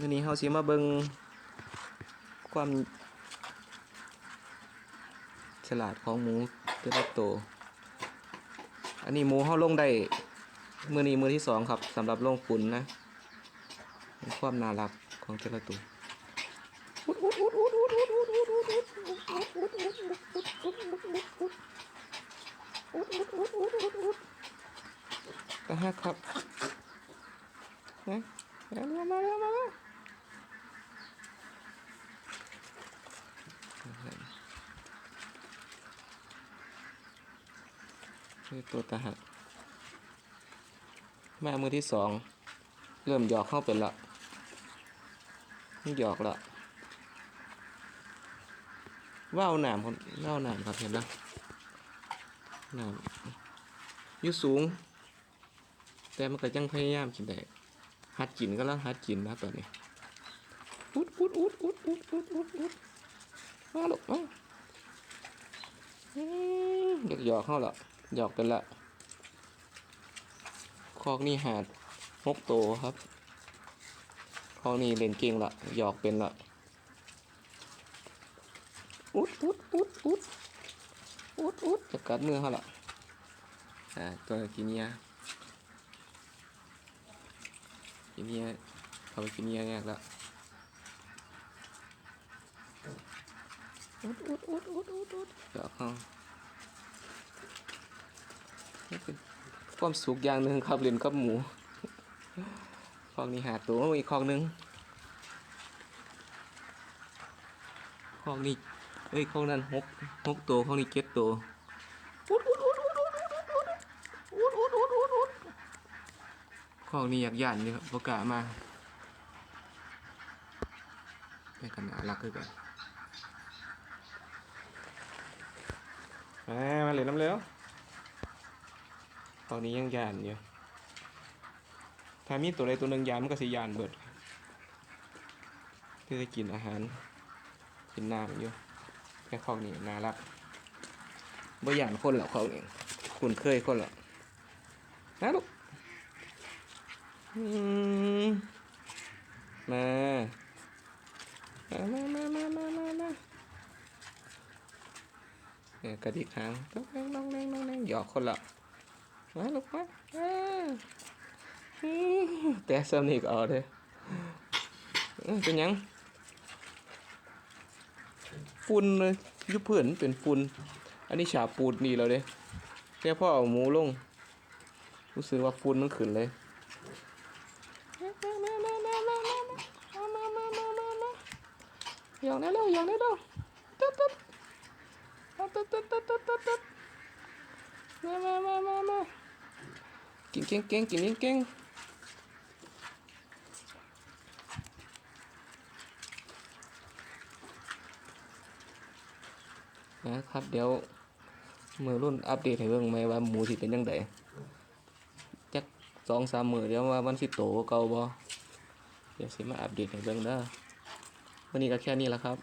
วันนี้เฮาสิมาเบิ่งความฉลาดของหมูแต่ละตัวอันนี้หมูเฮาลงได้มือนี้มือที่สองครับสำหรับลงขุนนะ ความน่ารักของแต่ละตัวก็ฮักครับนะมามามามามานี่ตัวตาหักมามือที่สอง เริ่มหยอกเข้าเป็นละหยอกละว่าวหนามคนว่าวหนามครับเห็นแล้วหนามอยุสูง แต่มันก็ยังพยายามกินได้หัดกินก็แล้วหัดกินนะตอนนี้อุดอุดอุดอุดอุดอุดอุดอุดมาลูกมาอืมเด็กหยอกเข้าละ หยอกเป็นละคอกนี่หาดหกโตครับคอกนี่เล่นเก่งละหยอกเป็นละอุดอุดอุดอุดอุดอุดจะกัดมือเขาละอ่าตัวกินเนียกินเนียเขาไปกินเนียแยกละอุดอุดอุดอุดอุดอุดหยอกเขา เป็ความสุขอย่างหนึ่งครับเล่นกับหมูคลองนี้หาตัวอีกคลองหนึ่งคลองนี้เอ้ยคลองนั้นหกหกตัวคลองนี้เจ็ดตัวคลองนี้อยากย่านเนี่ยครับประกาศมาไปกันหนาลักขึ้นกันมาเลยนน้ำเลี้ยว ตอนนี้ยังยานอยู่ถ้ามีตัวใดตัวหนึ่งยานมันก็สิยานเบิดเพื่อกินอาหารกินน้ำอยู่แค่ของนี้น่ารักบ่ยานคนหรอกเขาเองคุณเคยคนหรอกนะลูกอืมมา มามามามามามาเนี่ยกระดิกหางน้องแรงน้องแรงน้องแรงหยอกคนละ มาลูกมาแกซ้ำนี่ก็เอาเด้อเป็นยังฝุ่นเลยยุบเพื่อนเป็นฝุ่นอันนี้ฉาปูดนี่เราเด้แค่พ่อเอาหมูลง รู้สึกว่าฝุ่นมันขึ้นเลยยองได้แล้วยองได้แล้วตึ๊ดตึ๊ดตึ๊ดตึ๊ดตึ๊ดตึ๊ดมามามามา กินเก่งเก่งกินเก่งนะครับ เดี๋ยวมือรุ่นอัปเดตให้เบิ่งไหมว่าหมูสิเป็นยังไงจักสองสามมือเดี๋ยวว่ามันสิโตกว่าเก่าบ่เดี๋ยวสิมาอัปเดตให้เบิ่งเด้อวันนี้ก็แค่นี้แหละครับ